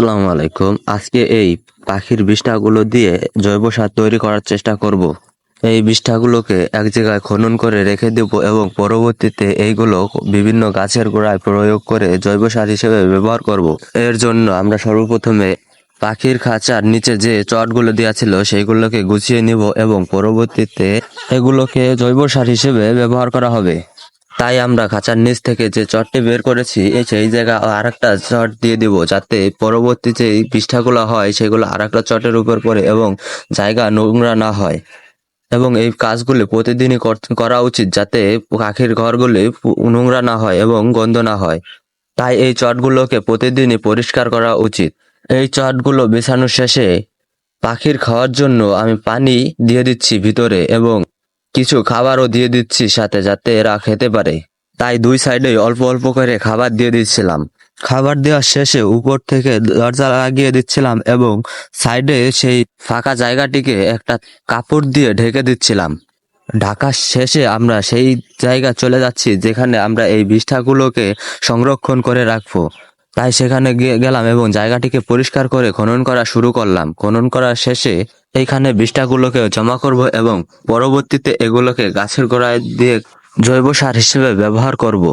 আসসালামু আলাইকুম। আজকে এই পাখির বিষ্ঠাগুলো দিয়ে জৈব সার তৈরি করার চেষ্টা করব। এই বিষ্ঠাগুলোকে এক জায়গায় খনন করে রেখে দেব এবং পরবর্তীতে এইগুলো বিভিন্ন গাছের গোড়ায় প্রয়োগ করে জৈব সার হিসেবে ব্যবহার করব। এর জন্য আমরা সর্বপ্রথমে পাখির খাঁচার নিচে যে চটগুলো দেওয়া ছিল সেইগুলোকে গুছিয়ে নিব এবং পরবর্তীতে এগুলোকে জৈব সার হিসেবে ব্যবহার করা হবে। তাই আমরা খাঁচার নিচ থেকে যে চটটি বের করেছি, এই সেই জায়গায় আর একটা চট দিয়ে দিব যাতে পরবর্তী যে পৃষ্ঠাগুলো হয়, সেগুলো আর একটা চটের উপর পড়ে এবং জায়গা নোংরা না হয়। এবং এই কাজগুলি প্রতিদিনই করা উচিত যাতে পাখির ঘরগুলি নোংরা না হয় এবং গন্ধ না হয়। তাই এই চটগুলোকে প্রতিদিনই পরিষ্কার করা উচিত। এই চটগুলো বিছানোর শেষে পাখির খাওয়ার জন্য আমি পানি দিয়ে দিচ্ছি ভিতরে এবং কিছু খাবারও দিয়ে দিচ্ছি সাথে যাতে এরা খেতে পারে। তাই দুই সাইডে অল্প অল্প করে খাবার দিয়ে দিচ্ছিলাম। খাবার দেওয়ার শেষে উপর থেকে দরজা লাগিয়ে দিচ্ছিলাম এবং সাইডে সেই ফাঁকা জায়গাটিকে একটা কাপড় দিয়ে ঢেকে দিচ্ছিলাম। ঢাকার শেষে আমরা সেই জায়গা চলে যাচ্ছি যেখানে আমরা এই বিষ্ঠাগুলোকে সংরক্ষণ করে রাখব। তাই সেখানে গেলাম এবং জায়গাটিকে পরিষ্কার করে খনন করা শুরু করলাম খনন করার শেষে এইখানে বিষ্ঠাগুলোকে জমা করব এবং পরবর্তীতে এগুলোকে গাছের গোড়ায় দিয়ে জৈব সার হিসেবে ব্যবহার করব।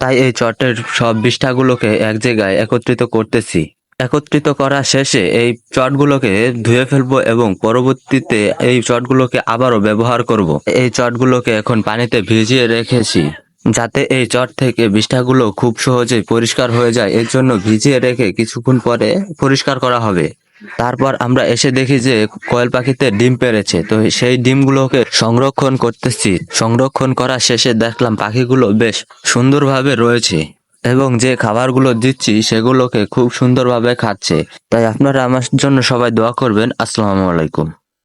তাই এই চটের সব বিষ্ঠাগুলোকে এক জায়গায় একত্রিত করতেছি একত্রিত করা শেষে এই চটগুলোকে ধুয়ে ফেলব এবং পরবর্তীতে এই চটগুলোকে আবারও ব্যবহার করব। এই চটগুলোকে এখন পানিতে ভিজিয়ে রেখেছি যাতে এই চট থেকে বিষ্ঠাগুলো খুব সহজেই পরিষ্কার হয়ে যায়, এর জন্য ভিজিয়ে রেখে কিছুক্ষণ পরে পরিষ্কার করা হবে। তারপর আমরা এসে দেখি যে কয়েল পাখিতে ডিম পেড়েছে তো সেই ডিমগুলোকে সংরক্ষণ করতেছি। সংরক্ষণ করা শেষে দেখলাম পাখিগুলো বেশ সুন্দরভাবে রয়েছে এবং যে খাবারগুলো দিচ্ছি সেগুলোকে খুব সুন্দরভাবে খাচ্ছে। তাই আপনারা আমার জন্য সবাই দোয়া করবেন। আসসালামু আলাইকুম।